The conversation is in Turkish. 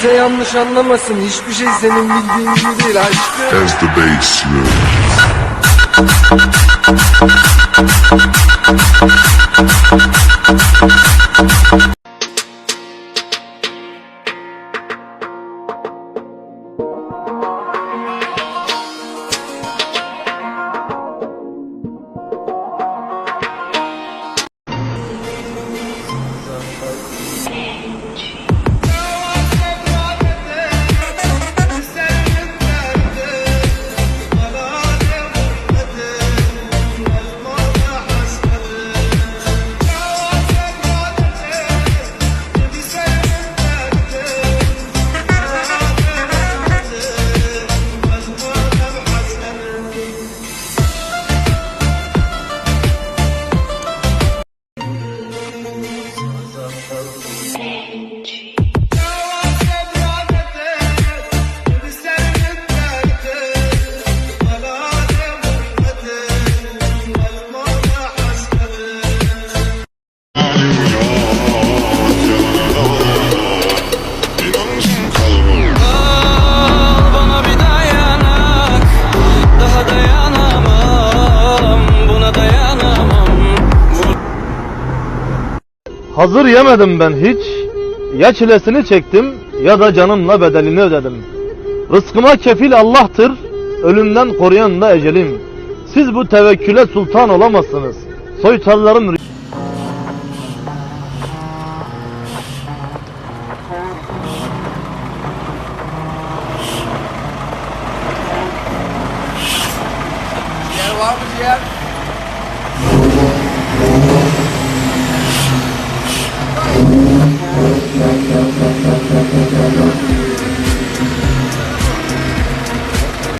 Kimse yanlış anlamasın. Hiçbir şey senin bildiğin gibi değil aşkım. as the bass Hazır yemedim ben hiç. Ya çilesini çektim ya da canımla bedelini ödedim. Rızkıma kefil Allah'tır, ölümden koruyan da ecelim. Siz bu tevekküle sultan olamazsınız. Soytarların